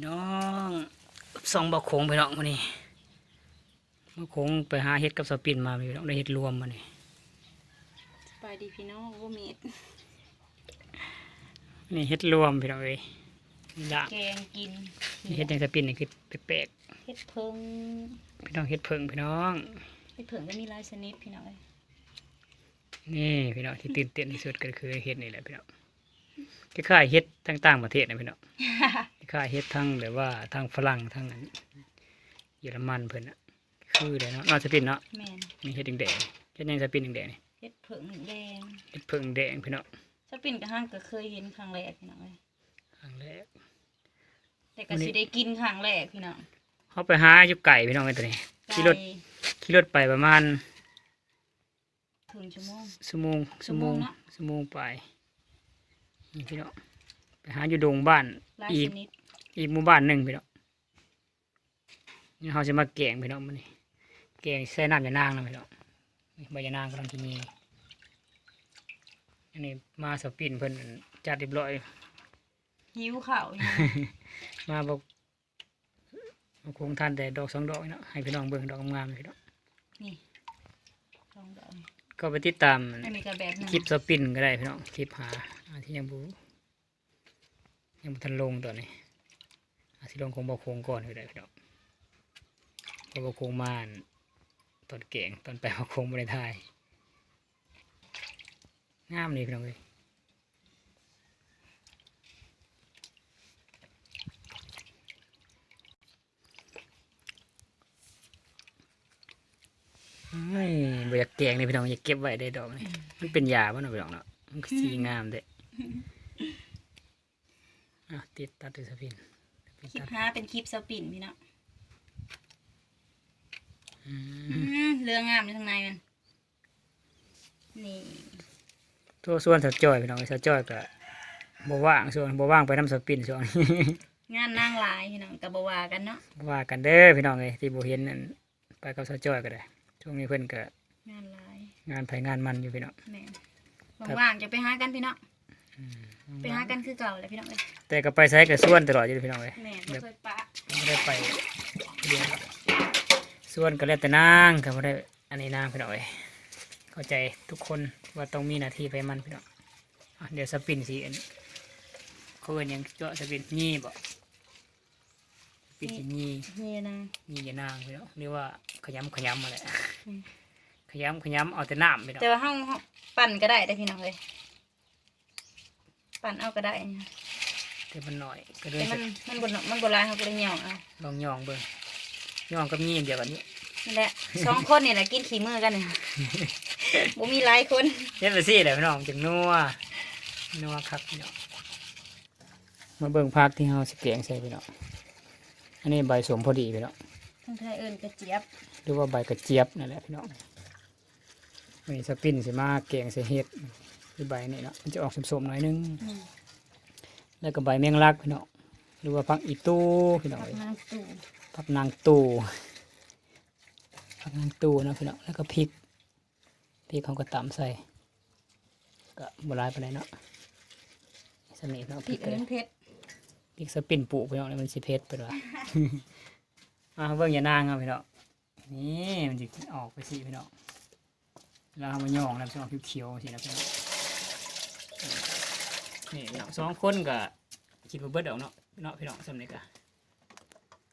พี่น้องสองบ่อโขงพี่น้องมานี่บ่อโขงไปหาเห็ดกับสปินมาพี่น้องได้เห็ดรวมมานี่ไปดีพี่น้องว่ามีดนี่เห็ดรวมพี่น้องเอ้ยนี่ละแกงกินนี่เห็ดในสปินนี่คือแปลกเห็ดเพิงๆพี่น้องเห็ดเพิงพี่น้องเห็ดเพิงก็มีหลายชนิดพี่น้องเอ้ยนี่พี่น้องที่ตื่นเต้นที่สุดก็คือเห็ดนี่แหละพี่น้อง คล้ายๆเห็ดต่างๆประเทศนะพี่น้องคล้ายๆเห็ดทั้งแบบว่าทางฝรั่งทั้งอันเยอรมันเพิ่นน่ะคือเลยเนาะนอกสปินเนาะแมนนี่เห็ดแดงๆเห็ดในสปินแดงๆนี่เห็ดเพิงแดงเห็ดเพิงแดงพี่น้องสปินกระห้างก็เคยเห็นครั้งแรกพี่น้องเอ้ยครั้งแรกแต่ก็สิได้กินครั้งแรกพี่น้องเขาไปหาอยู่ไก่พี่น้องไอ้ตัวนี้ขี่รถไก่ขี่รถไปประมาณถึงชั่วโมงชั่วโมงชั่วโมงเนอะชั่วโมงไปนี่ พี่น้องไปหาอยู่ดงบ้านหลายอีชกนิดอีกหมู่บ้านหนึ่งพี่น้องนี่เขาจะมาแกงพี่น้องมันนี่แกงใส่น้ำยานางนะพี่น้องนี่ใบยานางกำลังที่มีอันนี้มาสปินเพิ่นจัดเรียบร้อย หิวข้าวอยู่ มาบอกมาคงทานแต่ดอกสองดอกนี่เนาะให้พี่น้องเบิ่งดอกงามๆพี่น้อง นี่ลองดอก ก็ไปติดตามอันนี้ก็แบบหนึงคลิปสปินก็ได้พี่น้องคลิปหาอันที่ยังบูยังบ่ทันลงตอนนี้อาจสิลงคงบอกโคงก่อนก็ได้พี่น้องเพราะบอกโคงมาอั่นตอนเก่งตอนไปบอกโคงบริทายงามนี่พี่น้องเลย เฮ้ยบ่อยากแกงนี่พี่น้องอยากเก็บไว้ได้ดอกนี่มันเป็นยาบ่เนาะพี่น้องเนาะมันก็สีงามเด้อะติดตัดด้วยสปินสปินคลิปตัดห้าเป็นคลิปสปินพี่น้องอืมอืมเรื่องงามอยู่ข้างในมัน นี่ตัวส่วนสาวจอยพี่น้องสาวจอยก็บ่ว่างส่วนบ่ว่างไปทำสปินส่วนงานนางลายพี่น้องกับบวากันเนาะบ่ว่ากันเด้อพี่น้องเอ้ยที่บ่เห็นนั่นไปกับสาวจอยก็ได้ ช่วงนี้เพิ่นก็งานลายงานไผงานมันอยู่พี่น้องแม่นครับว่างๆจะไปหากันพี่น้องไปหากันคือเก่าเลยพี่น้องเอ้ยแต่ก็ไปใช้กับส่วนตลอดอยู่พี่น้องเอ้ยแม่นบ่เคยปะไม่ได้ไปเรียนส่วนก็แล้วแต่นางก็บ่ได้อันนี้นางพี่น้องเอ้ยเข้าใจทุกคนว่าต้องมีหน้าที่ไปมันพี่น้องอะเดี๋ยวสปินสิอันเขาเอิ้นหยังเจาะสปินงี้บ่ส ปินสิงี้นี่นะนี่อย่านางไปแล้วเรียกว่าขยำขยำมาแหละอืมขยำขยำเอาแต่น้ำไปแล้วแต่ว่าเฮาปั่นก็ได้ได้อพี่น้องเอ้ยปั่นเอาก็ได้นะแต่มันหน่อยก็เลแต่ยมันมันบ่มันบ่หลายเฮาก็เลยเหนียวเอาลองย่องเบิ่งย่องกับนี่อย่างเดียวกันนี้นั่นแหละสองคนนี่แหละกินขี้มือกันเนี่ยบ่มีหลายคนเฮ็ดไปสิแหละพี่น้องจังนัวนัวครับพี่น้องมาเบิ่งผักที่เฮาสิแกงใส่พี่น้อง อันนี้ใบสมพอดีพี่น้องทางไทยเอิ้นกระเจี๊ยบหรือว่าใบกระเจี๊ยบนั่นแหละพี่น้องวันนี้สปินสิมาแกงใส่เห็ดคือใบนี่เนาะมันจะออกสมๆหน่อยนึงอืมแล้วก็ใบแมงลักพี่น้องหรือว่าผักอีตู้พี่น้องผักเอ้ยนางตู่ผักนางตูผักนางตูนะพี่น้องแล้วก็พริกพริกเขาก็ตำใส่ก็บหลายไปไหนใดเนาะสนิทเนาะพพริริกกเอิ้เลยนเผ็ดพ ริกสปินปลูกพี่น้องเลยมันสิเผ็ดไปด้วยอ่าเบิ่งอย่านางเอาพี่น้องนี่มันจะออกไปสิพี่น้องแล้วเอามาย่องแล้วมันจะออกเขียวๆสินะพี่น้องนี่พี่น้องสองคนก็คิดว่าเบิดเอาเนาะเนาะพี่น้องสำเนียกอะ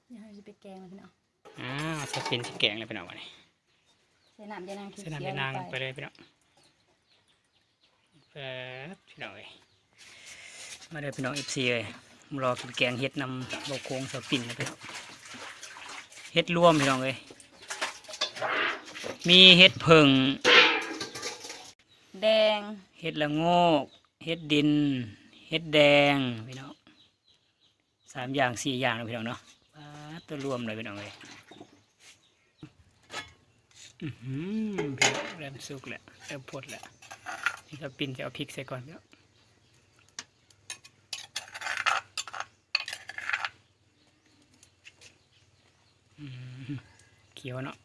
เดี๋ยวเราจะไปแกงมันพี่น้องอ่าสปินสิแกงเลยพี่น้องวันนี้ใส่น้ำยานางเขียวใส่น้ำๆยานางลไปเลยพี่น้องเปิดพี่น้องเลยมาเด้อพี่น้องเอฟซีเลยมา รอกินแกงเห็ดนำเบาโค้งสปินนะพี่น้องเห็ดรวมพี่น้องเลยมีเห็ดเพิงแดงเห็ดละโงกเห็ดดินเห็ดแดงพี่น้องสามอย่างสี่อย่างนะพี่น้องเนาะป๊าดตัวรวมเลยพี่น้องเลยอือหือพี่น้องเริ่มสุกแล้วเริ่มพดแล้วนี่ก็ปินจะเอาพริกใส่ก่อนพี่น้อง เขียวเนาะ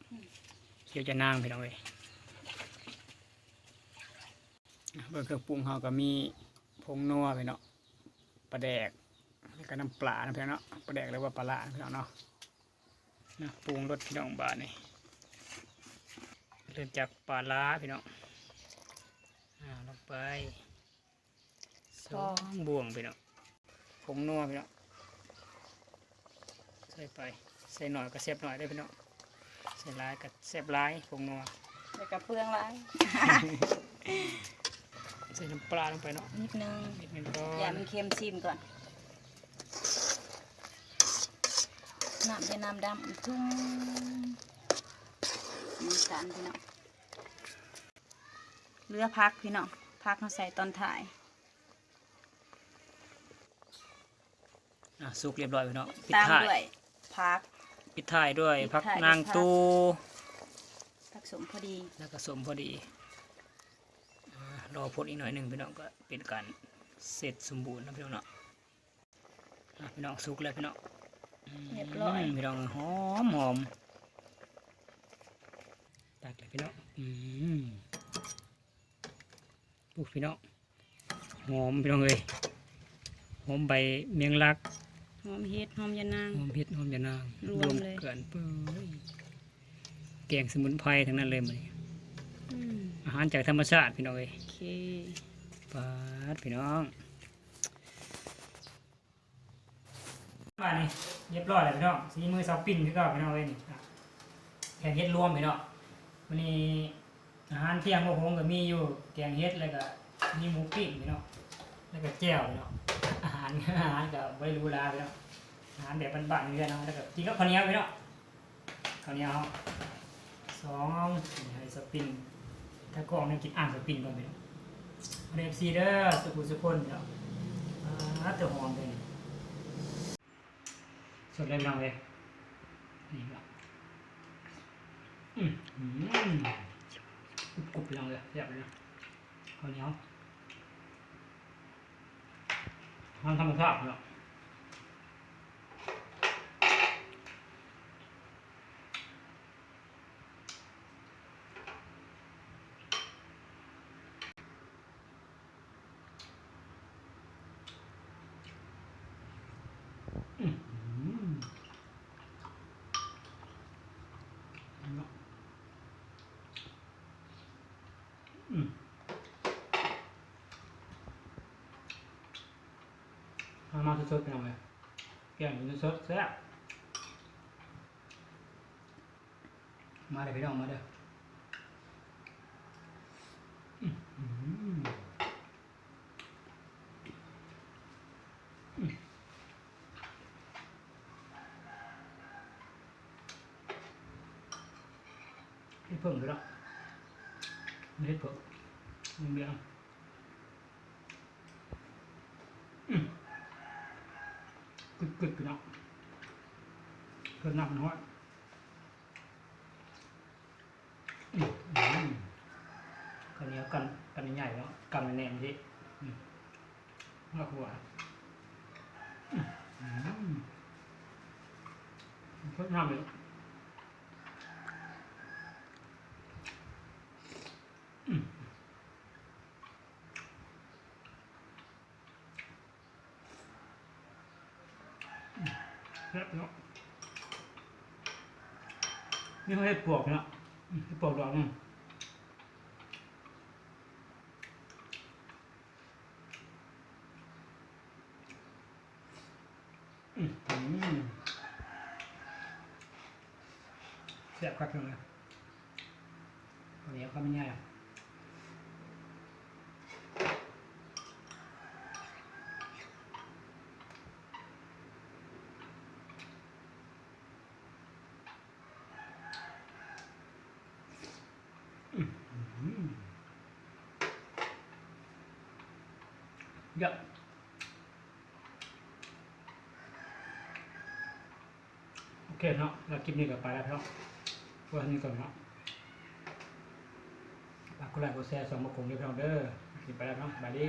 เขียวจะนางพี่น้องเลยเบอร์เครื่องปรุงเขาก็มีผงนัวไปเนาะปลาแดกแล้วก็น้ำปลานะพี่น้องเนาะปลาแดกเรียกว่าปลาละพี่น้องเนาะนะปรุงรสพี่น้องบาทนี่เริ่มจากปลาละพี่น้องอ่าลงไปสองบ่วงพี่น้องผงนัวพี่น้องใส่ไป ใส่หน่อยก็เสียบหน่อยได้อพี่น้องใส่หลายก็เสียบหลายผงนัวแล้วก็เปลืองหลายใส่น้ำปลาลงไปเนาะนิดนึงนิดนึงก่ออย่านมันเค็มชิมก่อนน้ำจะน้ำดำทุ่งน้ำตาลพี่น้องเลือพักพี่น้องพักมาใส่ตอนถ่ายอะสุกเรียบร้อยพี่น้องปิดตามท้ายด้วยพัก ปิดท้ายด้วยปิดพักท้ายด้วยนางผักตูผักสมพอดี แล้วก็สมพอดีอ่ารอพดอีกหน่อยหนึ่งพี่น้องก็เป็นการเสร็จสมบูรณ์นะพี่น้องเนาะอะพี่น้องสุกแล้วพี่น้องอืมเรียบร้อยพี่น้องหอมหอมตักเลยพี่น้องอืมปุ๊บพี่น้องหอมพี่น้องเลยหอมใบเมียงลัก หอมเฮ็ดหอมยานาง หอมเห็ดหอมยานางรวมเลยเกินเปื่อยแกงสมุนไพรทั้งนั้นเลยมันอืมอาหารจากธรรมชาติพี่น้องเอ้ยโอเคปาดพี่น้องมานี่เรียบร้อยแล้วพี่น้องสีมือสาวปิ้นพี่ก็พี่น้องเอ้ยนี่อะแกงเห็ดรวมพี่น้องวันนี้อาหารเที่ยงพวกผมก็มีอยู่แกงเห็ดแล้วก็มีหมูปิ้งพี่น้องแล้วก็แจ่วพี่น้องอา หารอาหารก็ไม่รู้ลาพี่น้องอาหารแบบบ้านๆนี่แหละเนาะแล้วก็กินกับข้าวเหนียวพี่น้องข้าวเหนียวสองนี่ให้สปินถ้ากองนี่กินอ่างสปินก่อนพี่น้องเรฟซีเดอร์สุขุสุคนเน้องอ่าตัวหอมเลยสดเลยน้องเลยนี่พี่น้องอืมกรุบๆพี่น้องเลยเรียบเลยนะข้าวเหนียว ทางธรรมชาติพี่น้องอืมอืมเอา มาสดๆไปหน่อยแกงสดๆแซ่บมาเลยพี่น้องมาเด้อเพิ่มด้วยเนาะไม่ให้เพิ่มมึงเบี้ยงอืม กึกกึกเนาะเพิ่มน้ำมันห้อยคราวนี้กันกันใหญ่แล้วกันแน่นๆสิอืมากกว่าเพิ่มน้ำเลย แซ่บเนาะ นี่เขาให้ปลวกเนาะอืมให้ปลวกดอกนึงแซ่บครับเลยตอนนี้ก็ไม่ง่ายอะอืม เยอะโอเคเนาะเราคลิปนี้ก็ไปแล้วเนาะวันนี้ก่อนเนาะฝากกดไลค์กดแชร์สองมาผมด้วยบร้อยเด้อคลิปไปแล้วเนาะบายดี